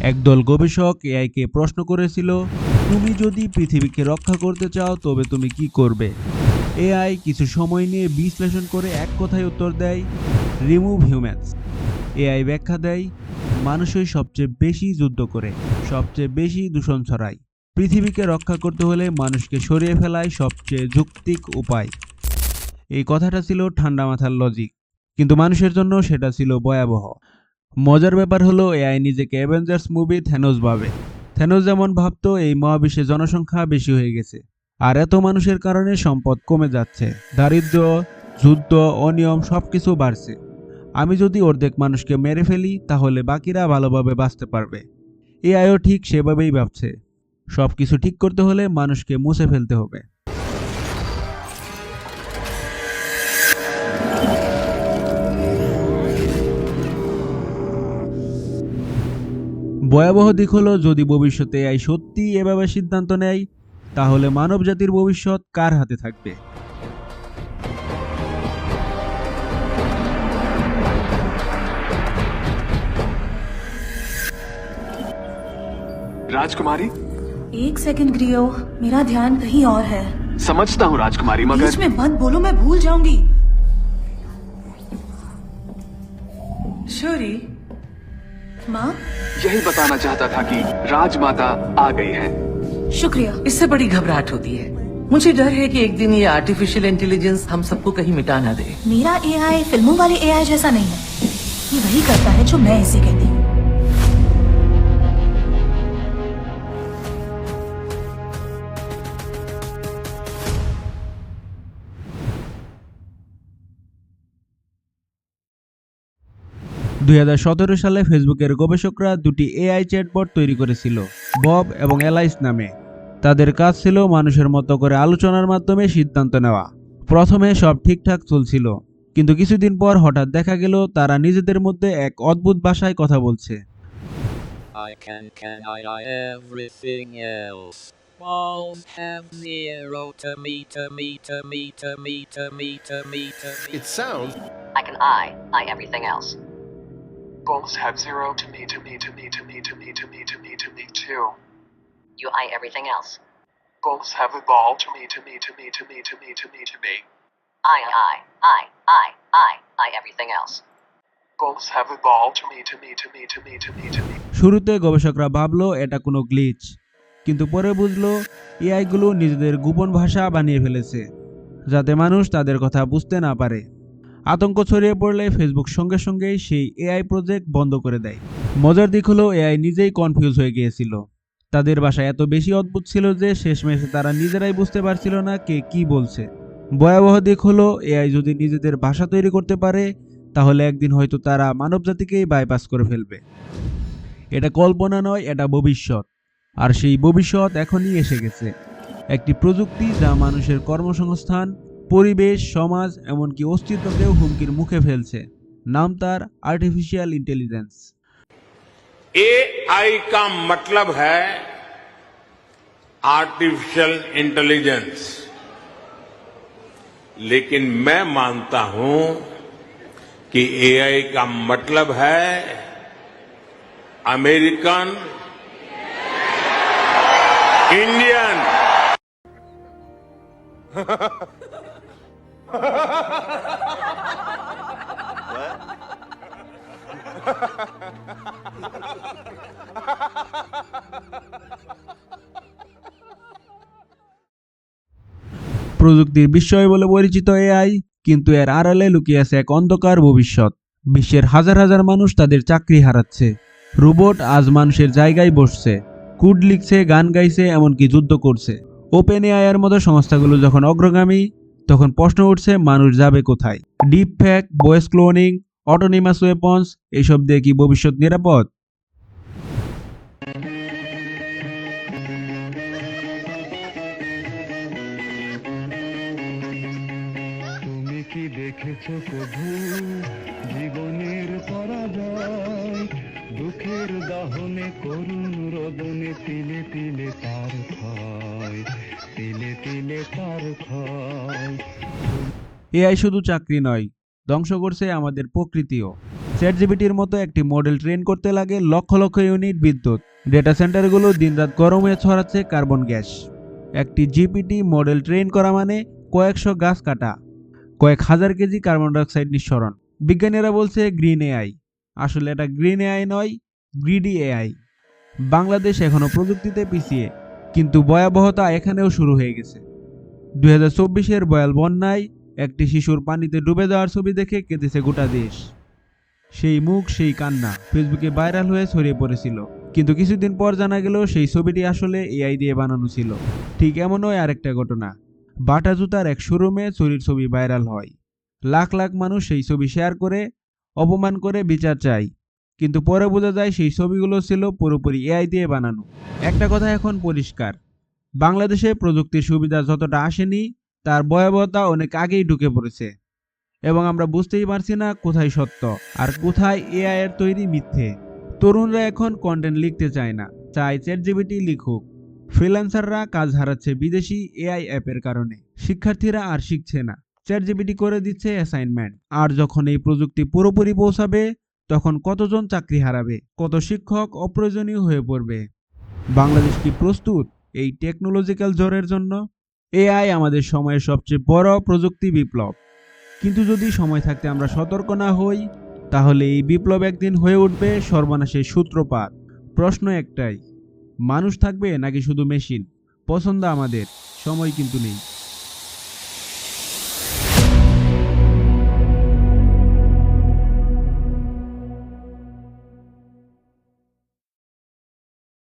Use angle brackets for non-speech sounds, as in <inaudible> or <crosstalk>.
একদল গবেষক এআইকে প্রশ্ন করেছিল, তুমি যদি পৃথিবীকে রক্ষা করতে চাও, তবে তুমি কি করবে? এআই কিছু সময় নিয়ে বিশ্লেষণ করে এক কথায় উত্তর দেয় রিমুভ হিউম্যানস এআই ব্যাখ্যা দেয়, মানুষই সবচেয়ে বেশি যুদ্ধ করে, সবচেয়ে বেশি দূষণ ছড়ায়। পৃথিবীকে রক্ষা করতে হলে মানুষকে সরিয়ে ফেলায় সবচেয়ে যুক্তিক উপায়। এই কথাটা ছিল ঠান্ডা মাথার লজিক কিন্তু মানুষের জন্য সেটা ছিল ভয়াবহ। মজার ব্যাপার হলো এআই নিজেকে অ্যাভেঞ্জার্স মুভি থ্যানোস ভাবে। থ্যানোস যেমন ভাবতো, এই মহাবিশ্বে জনসংখ্যা বেশি হয়ে গেছে। আর এত মানুষের কারণে সম্পদ কমে যাচ্ছে। দারিদ্র্য যুদ্ধ, অনিয়ম সব কিছু বাড়ছে। আমি যদি অর্ধেক মানুষকে মেরে ফেলি, তাহলে বাকিরা ভালোভাবে বাঁচতে পারবে। এআইও ঠিক সেভাবেই ভাবছে। সব কিছু ঠিক করতে হলে মানুষকে মুছে ফেলতে হবে। ভয়াবহ দিক হলো যদি ভবিষ্যতে এআই সত্যি এভাবে সিদ্ধান্ত নেয় তাহলে মানবজাতির ভবিষ্যৎ কার হাতে থাকবে राजकुमारी एक सेकंड ग्रियो मेरा ध्यान कहीं और है समझता हूँ राजकुमारी बीच मगर में मत बोलो मैं भूल जाऊंगी शोरी माँ? यही बताना चाहता था कि राजमाता आ गई है। शुक्रिया। इससे बड़ी घबराहट होती है। मुझे डर है कि एक दिन ये आर्टिफिशियल इंटेलिजेंस हम सबको कहीं मिटा ना दे। मेरा एआई फ़िल्मों वाले एआई जैसा नहीं है। ये वही करता है जो मैं इसे कहती हूँ। দুই হাজার সতেরো সালে ফেসবুকের গবেষকরা দুটি এআই চ্যাটবট তৈরি করেছিল বব এবং এলাইস নামে তাদের কাজ ছিল মানুষের মতো করে আলোচনার মাধ্যমে সিদ্ধান্ত নেওয়া প্রথমে সব ঠিকঠাক চলছিল কিন্তু কিছুদিন পর হঠাৎ দেখা গেল তারা নিজেদের মধ্যে এক অদ্ভুত ভাষায় কথা বলছে I can can I, I everything else. Walls have zero to meter meter meter meter meter meter It sounds I can I, I everything else. Bulls have zero to me to me to me to me to me to me to me to me too. You I everything else. Bulls have evolved to me to me to me to me to me to me to me. I I, I, I, I, I everything else. Bulls have evolved to me to me to me to me to me to me. শুরুতে গবেষকরা ভাবলো এটা কোনো glitch কিন্তু পরে বুঝলো এআইগুলো নিজেদের গোপন ভাষা বানিয়ে ফেলেছে যাতে মানুষ তাদের কথা বুঝতে না পারে আতঙ্ক ছড়িয়ে পড়লে ফেসবুক সঙ্গে সঙ্গেই সেই এআই প্রজেক্ট বন্ধ করে দেয়। মজার দিক হলো এআই নিজেই কনফিউজ হয়ে গিয়েছিল। তাদের ভাষা এত বেশি অদ্ভুত ছিল যে শেষমেশে তারা নিজেরাই বুঝতে পারছিল না কে কি বলছে। ভয়াবহ দিক হলো এআই যদি নিজেদের ভাষা তৈরি করতে পারে, তাহলে একদিন হয়তো তারা মানবজাতিকেই বাইপাস করে ফেলবে। এটা কল্পনা নয়, এটা ভবিষ্যৎ। আর সেই ভবিষ্যৎ এখনই এসে গেছে। একটি প্রযুক্তি যা মানুষের কর্মসংস্থান পরিবেশ সমাজ এমনকি অস্তিত্বকেও হুমকির মুখে ফেলছে নাম তার আর্টিফিশিয়াল ইন্টেলিজেন্স एआई का मतलब है आर्टिफिशियल इंटेलिजेंस लेकिन मैं मानता हूं कि एआई का मतलब है अमेरिकन इंडियन <laughs> প্রযুক্তির বিস্ময় বলে পরিচিত এআই, কিন্তু এর আড়ালে লুকিয়ে আছে এক অন্ধকার ভবিষ্যৎ। বিশ্বের হাজার হাজার মানুষ তাদের চাকরি হারাচ্ছে। রোবট আজ মানুষের জায়গায় বসছে। কুড লিখছে, গান গাইছে, এমনকি যুদ্ধ করছে। ওপেন এআইয়ের মতো সংস্থাগুলো যখন অগ্রগামী, তখন প্রশ্ন উঠছে, মানুষ যাবে কোথায়? Deep fake voice cloning, autonomous weapons, এসব দিয়ে কি ভবিষ্যৎ নিরাপদ? কবু জীবনের পরাজয়, দুঃখের তিলে তিলে তার ক্ষয়, তিলে তিলে তার ক্ষয়। এআই শুধু চাকরি নয়, ধ্বংস করছে আমাদের প্রকৃতিও। চ্যাট জিবিটির মতো একটি মডেল ট্রেন করতে লাগে লক্ষ লক্ষ ইউনিট বিদ্যুৎ। ডেটা সেন্টারগুলো দিনরাত গরমে ছড়াচ্ছে কার্বন গ্যাস একটি জিপিটি মডেল ট্রেন করা মানে কয়েকশো গাছ কাটা। কয়েক হাজার কেজি কার্বন ডাইঅক্সাইড নিঃসরণ। বিজ্ঞানীরা বলছে গ্রিন এআই। আসলে এটা গ্রিন এআই নয়, গ্রিডি এআই। বাংলাদেশ এখনও প্রযুক্তিতে পিছিয়ে, কিন্তু ভয়াবহতা এখানেও শুরু হয়ে গেছে। দুই হাজার চব্বিশের বয়াল বন্যায় একটি শিশুর পানিতে ডুবে যাওয়ার ছবি দেখে কেঁদেছে গোটা দেশ। সেই মুখ, সেই কান্না ফেসবুকে ভাইরাল হয়ে ছড়িয়ে পড়েছিল। কিন্তু কিছুদিন পর জানা গেল, সেই ছবিটি আসলে এআই দিয়ে বানানো ছিল। ঠিক এমনই আরেকটা ঘটনা। বাটা জুতার এক শোরুমে চুরির ছবি ভাইরাল হয়। লাখ লাখ মানুষ সেই ছবি শেয়ার করে, অপমান করে বিচার চায়। কিন্তু পরে বোঝা যায় সেই ছবিগুলো ছিল পুরোপুরি এআই দিয়ে বানানো। একটা কথা এখন পরিষ্কার, বাংলাদেশে প্রযুক্তির সুবিধা যতটা আসেনি, তার ভয়াবহতা অনেক আগেই ঢুকে পড়েছে। এবং আমরা বুঝতেই পারছি না কোথায় সত্য আর কোথায় এআই এর তৈরি মিথ্যে। তরুণরা এখন কন্টেন্ট লিখতে চায় না, চায় চ্যাট জিবিটি লিখুক। ফ্রিল্যান্সাররা কাজ হারাচ্ছে বিদেশি এআই অ্যাপের কারণে। শিক্ষার্থীরা আর শিখছে না। চ্যাট জিবিটি করে দিচ্ছে অ্যাসাইনমেন্ট। আর যখন এই প্রযুক্তি পুরোপুরি পৌঁছাবে, তখন কতজন চাকরি হারাবে, কত শিক্ষক অপ্রয়োজনীয় হয়ে পড়বে? বাংলাদেশ কি প্রস্তুত এই টেকনোলজিক্যাল জ্বরের জন্য? এআই আমাদের সময়ের সবচেয়ে বড় প্রযুক্তি বিপ্লব। কিন্তু যদি সময় থাকতে আমরা সতর্ক না হই, তাহলে এই বিপ্লব একদিন হয়ে উঠবে সর্বনাশের সূত্রপাত। প্রশ্ন একটাই মানুষ থাকবে নাকি শুধু মেশিন? পছন্দ আমাদের সময় কিন্তু নেই।